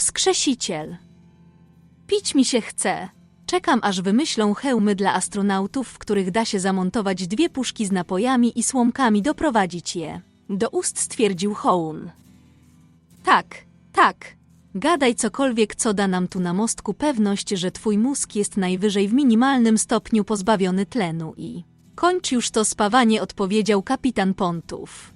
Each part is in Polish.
Wskrzesiciel. Pić mi się chce. Czekam, aż wymyślą hełmy dla astronautów, w których da się zamontować dwie puszki z napojami i słomkami, doprowadzić je. Do ust stwierdził Hołun. Tak, tak. Gadaj cokolwiek, co da nam tu na mostku pewność, że twój mózg jest najwyżej w minimalnym stopniu pozbawiony tlenu i... Kończ już to spawanie, odpowiedział kapitan Pontów.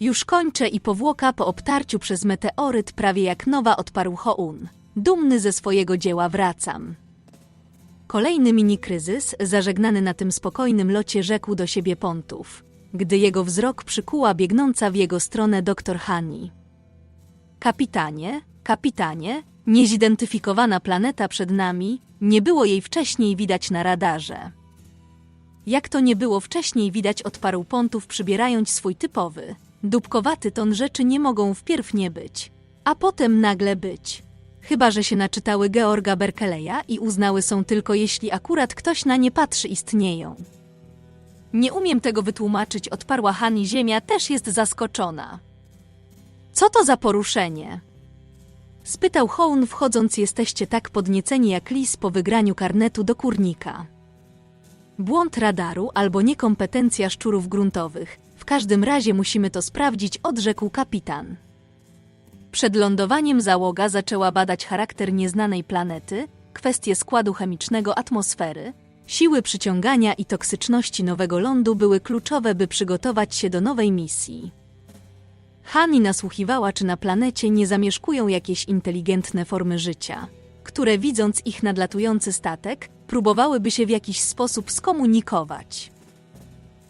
Już kończę i powłoka po obtarciu przez meteoryt prawie jak nowa odparł Houn. Dumny ze swojego dzieła wracam. Kolejny mini kryzys, zażegnany na tym spokojnym locie, rzekł do siebie Pontów, gdy jego wzrok przykuła biegnąca w jego stronę doktor Hani. Kapitanie, kapitanie, niezidentyfikowana planeta przed nami, nie było jej wcześniej widać na radarze. Jak to nie było wcześniej widać, odparł Pontów, przybierając swój typowy. Dubkowaty ton rzeczy nie mogą wpierw nie być, a potem nagle być. Chyba, że się naczytały Georga Berkeleya i uznały są tylko jeśli akurat ktoś na nie patrzy istnieją. Nie umiem tego wytłumaczyć, odparła Hani. Ziemia też jest zaskoczona. Co to za poruszenie? Spytał Hołn, wchodząc, jesteście tak podnieceni jak lis po wygraniu karnetu do kurnika. Błąd radaru albo niekompetencja szczurów gruntowych. Każdym razie musimy to sprawdzić, odrzekł kapitan. Przed lądowaniem załoga zaczęła badać charakter nieznanej planety, kwestie składu chemicznego atmosfery, siły przyciągania i toksyczności nowego lądu były kluczowe, by przygotować się do nowej misji. Hani nasłuchiwała, czy na planecie nie zamieszkują jakieś inteligentne formy życia, które widząc ich nadlatujący statek, próbowałyby się w jakiś sposób skomunikować.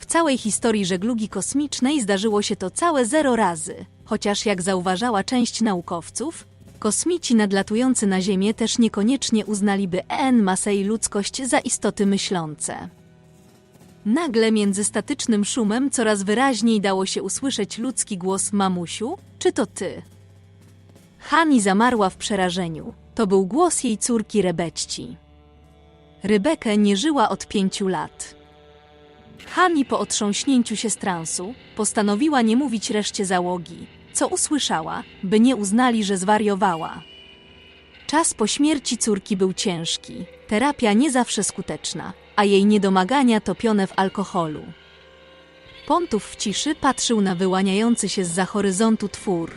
Całej historii żeglugi kosmicznej zdarzyło się to całe zero razy, chociaż jak zauważała część naukowców, kosmici nadlatujący na Ziemię też niekoniecznie uznaliby en masę i ludzkość za istoty myślące. Nagle między statycznym szumem coraz wyraźniej dało się usłyszeć ludzki głos mamusiu, czy to ty? Hani zamarła w przerażeniu. To był głos jej córki Rebećci. Rebekę nie żyła od pięciu lat. Hani po otrząśnięciu się z transu postanowiła nie mówić reszcie załogi, co usłyszała, by nie uznali, że zwariowała. Czas po śmierci córki był ciężki, terapia nie zawsze skuteczna, a jej niedomagania topione w alkoholu. Pontów w ciszy patrzył na wyłaniający się z za horyzontu twór.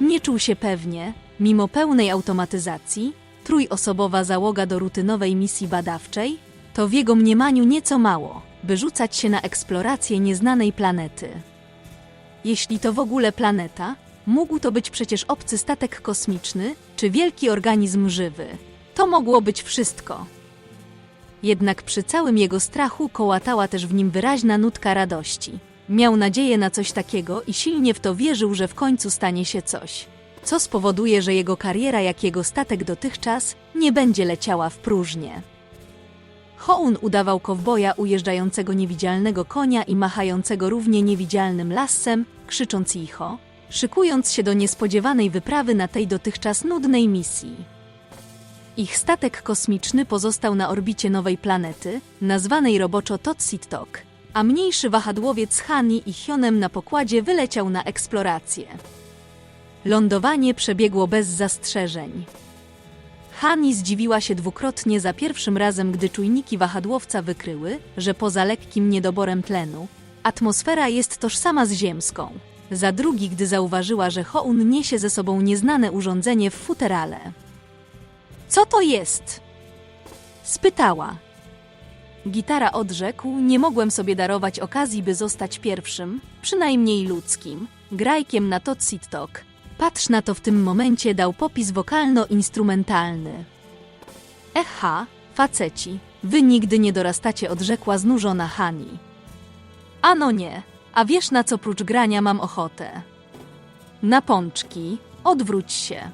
Nie czuł się pewnie, mimo pełnej automatyzacji, trójosobowa załoga do rutynowej misji badawczej, to w jego mniemaniu nieco mało, by rzucać się na eksplorację nieznanej planety. Jeśli to w ogóle planeta, mógł to być przecież obcy statek kosmiczny czy wielki organizm żywy. To mogło być wszystko. Jednak przy całym jego strachu kołatała też w nim wyraźna nutka radości. Miał nadzieję na coś takiego i silnie w to wierzył, że w końcu stanie się coś, co spowoduje, że jego kariera jak jego statek dotychczas nie będzie leciała w próżnię. Houn udawał kowboja ujeżdżającego niewidzialnego konia i machającego równie niewidzialnym lassem, krzycząc icho, szykując się do niespodziewanej wyprawy na tej dotychczas nudnej misji. Ich statek kosmiczny pozostał na orbicie nowej planety, nazwanej roboczo Totsit-Tok, a mniejszy wahadłowiec Hani i Hionem na pokładzie wyleciał na eksplorację. Lądowanie przebiegło bez zastrzeżeń. Hani zdziwiła się dwukrotnie za pierwszym razem, gdy czujniki wahadłowca wykryły, że poza lekkim niedoborem tlenu, atmosfera jest tożsama z ziemską. Za drugi, gdy zauważyła, że Houn niesie ze sobą nieznane urządzenie w futerale. Co to jest? Spytała. Gitara odrzekł, nie mogłem sobie darować okazji, by zostać pierwszym, przynajmniej ludzkim, grajkiem na Totsit Tok. Patrz na to w tym momencie dał popis wokalno-instrumentalny. Echa, faceci, wy nigdy nie dorastacie, odrzekła znużona Hani. Ano nie, a wiesz na co prócz grania mam ochotę? Na pączki, odwróć się.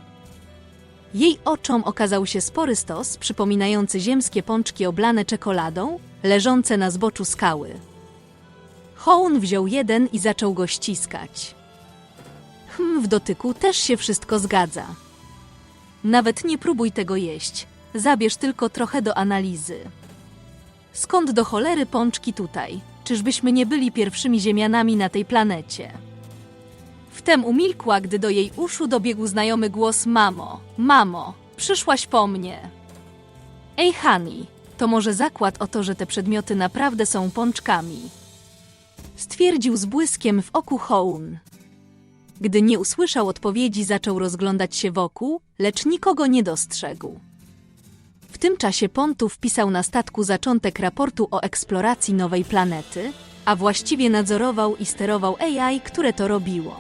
Jej oczom okazał się spory stos, przypominający ziemskie pączki oblane czekoladą, leżące na zboczu skały. Hołn wziął jeden i zaczął go ściskać. Hm, w dotyku też się wszystko zgadza. Nawet nie próbuj tego jeść, zabierz tylko trochę do analizy. Skąd do cholery pączki tutaj? Czyżbyśmy nie byli pierwszymi ziemianami na tej planecie? Wtem umilkła, gdy do jej uszu dobiegł znajomy głos Mamo, mamo, przyszłaś po mnie. Ej, Hani, to może zakład o to, że te przedmioty naprawdę są pączkami. Stwierdził z błyskiem w oku Houn. Gdy nie usłyszał odpowiedzi, zaczął rozglądać się wokół, lecz nikogo nie dostrzegł. W tym czasie Pontu wpisał na statku zaczątek raportu o eksploracji nowej planety, a właściwie nadzorował i sterował AI, które to robiło.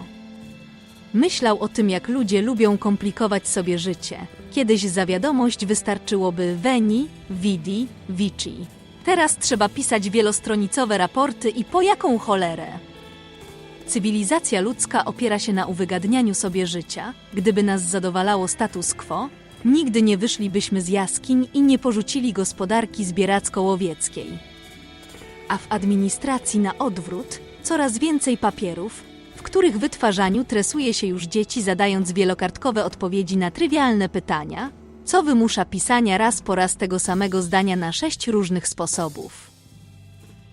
Myślał o tym, jak ludzie lubią komplikować sobie życie. Kiedyś za wiadomość wystarczyłoby Veni, Vidi, Vici. Teraz trzeba pisać wielostronicowe raporty i po jaką cholerę? Cywilizacja ludzka opiera się na uwygadnianiu sobie życia. Gdyby nas zadowalało status quo, nigdy nie wyszlibyśmy z jaskiń i nie porzucili gospodarki zbieracko-łowieckiej. A w administracji na odwrót coraz więcej papierów, w których wytwarzaniu tresuje się już dzieci zadając wielokartkowe odpowiedzi na trywialne pytania, co wymusza pisania raz po raz tego samego zdania na sześć różnych sposobów.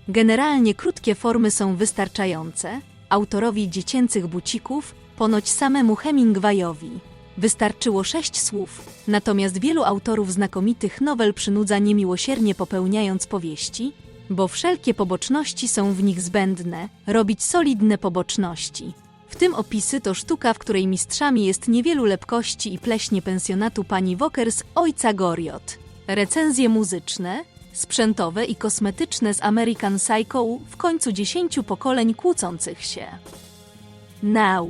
Generalnie krótkie formy są wystarczające. Autorowi dziecięcych bucików, ponoć samemu Hemingwayowi, wystarczyło sześć słów, natomiast wielu autorów znakomitych nowel przynudza niemiłosiernie popełniając powieści, bo wszelkie poboczności są w nich zbędne, robić solidne poboczności. W tym opisy to sztuka, w której mistrzami jest niewielu lepkości i pleśnie pensjonatu pani Wokers ojca Goriot. Recenzje muzyczne, sprzętowe i kosmetyczne z American Psycho w końcu dziesięciu pokoleń kłócących się. Now.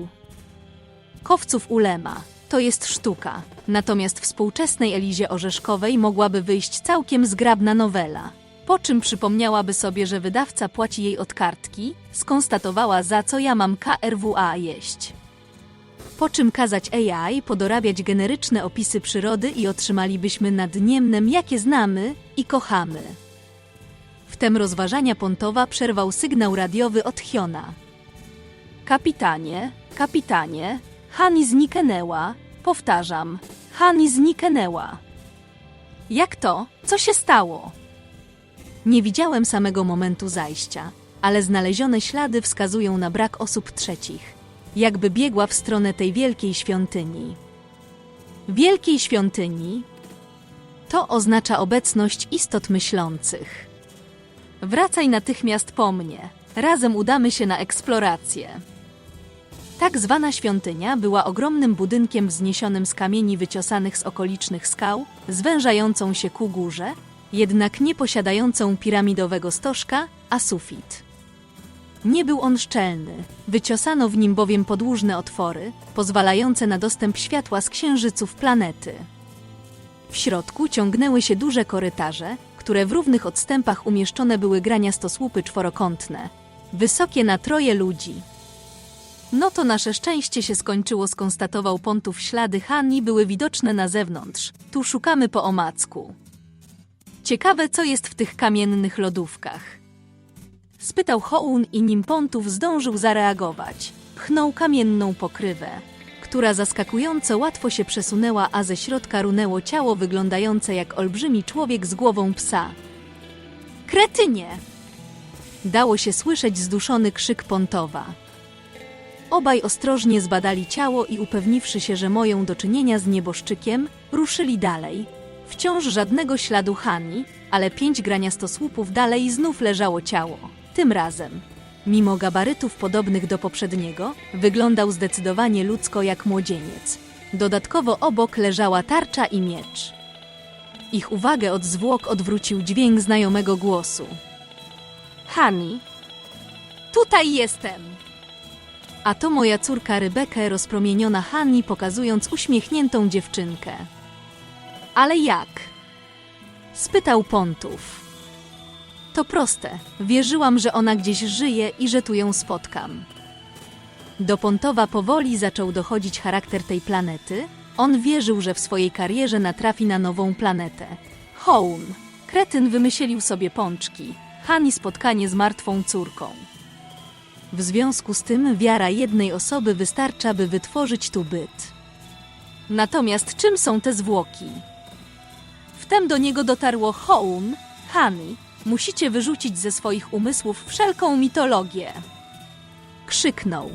Kowców ulema. To jest sztuka. Natomiast współczesnej Elizie Orzeszkowej mogłaby wyjść całkiem zgrabna nowela. Po czym przypomniałaby sobie, że wydawca płaci jej od kartki, skonstatowała za co ja mam KRWA jeść. Po czym kazać AI podorabiać generyczne opisy przyrody i otrzymalibyśmy nadniemnem, jakie znamy i kochamy. Wtem rozważania Pontowa przerwał sygnał radiowy od Hiona. Kapitanie, kapitanie, Hani zniknęła. Powtarzam, Hani zniknęła. Jak to? Co się stało? Nie widziałem samego momentu zajścia, ale znalezione ślady wskazują na brak osób trzecich, jakby biegła w stronę tej wielkiej świątyni. Wielkiej świątyni to oznacza obecność istot myślących. Wracaj natychmiast po mnie. Razem udamy się na eksplorację. Tak zwana świątynia była ogromnym budynkiem wzniesionym z kamieni wyciosanych z okolicznych skał, zwężającą się ku górze, jednak nie posiadającą piramidowego stożka, a sufit. Nie był on szczelny, wyciosano w nim bowiem podłużne otwory, pozwalające na dostęp światła z księżyców planety. W środku ciągnęły się duże korytarze, które w równych odstępach umieszczone były graniastosłupy czworokątne, wysokie na troje ludzi. No to nasze szczęście się skończyło, skonstatował Pontów. Ślady Hani były widoczne na zewnątrz. Tu szukamy po omacku. Ciekawe, co jest w tych kamiennych lodówkach. Spytał Houn i nim Pontów zdążył zareagować. Pchnął kamienną pokrywę, która zaskakująco łatwo się przesunęła, a ze środka runęło ciało wyglądające jak olbrzymi człowiek z głową psa. Kretynie! Dało się słyszeć zduszony krzyk Pontowa. Obaj ostrożnie zbadali ciało i upewniwszy się, że mają do czynienia z nieboszczykiem, ruszyli dalej. Wciąż żadnego śladu Hani, ale pięć graniastosłupów dalej znów leżało ciało. Tym razem, mimo gabarytów podobnych do poprzedniego, wyglądał zdecydowanie ludzko jak młodzieniec. Dodatkowo obok leżała tarcza i miecz. Ich uwagę od zwłok odwrócił dźwięk znajomego głosu. Hani, tutaj jestem! A to moja córka Rebeka, rozpromieniona Hani, pokazując uśmiechniętą dziewczynkę. Ale jak? Spytał Pontów. To proste. Wierzyłam, że ona gdzieś żyje i że tu ją spotkam. Do Pontowa powoli zaczął dochodzić charakter tej planety. On wierzył, że w swojej karierze natrafi na nową planetę. Hołm. Kretyn wymyślił sobie pączki. Hani spotkanie z martwą córką. W związku z tym wiara jednej osoby wystarcza, by wytworzyć tu byt. Natomiast czym są te zwłoki? Wtem do niego dotarło Houn, Hani, musicie wyrzucić ze swoich umysłów wszelką mitologię. Krzyknął.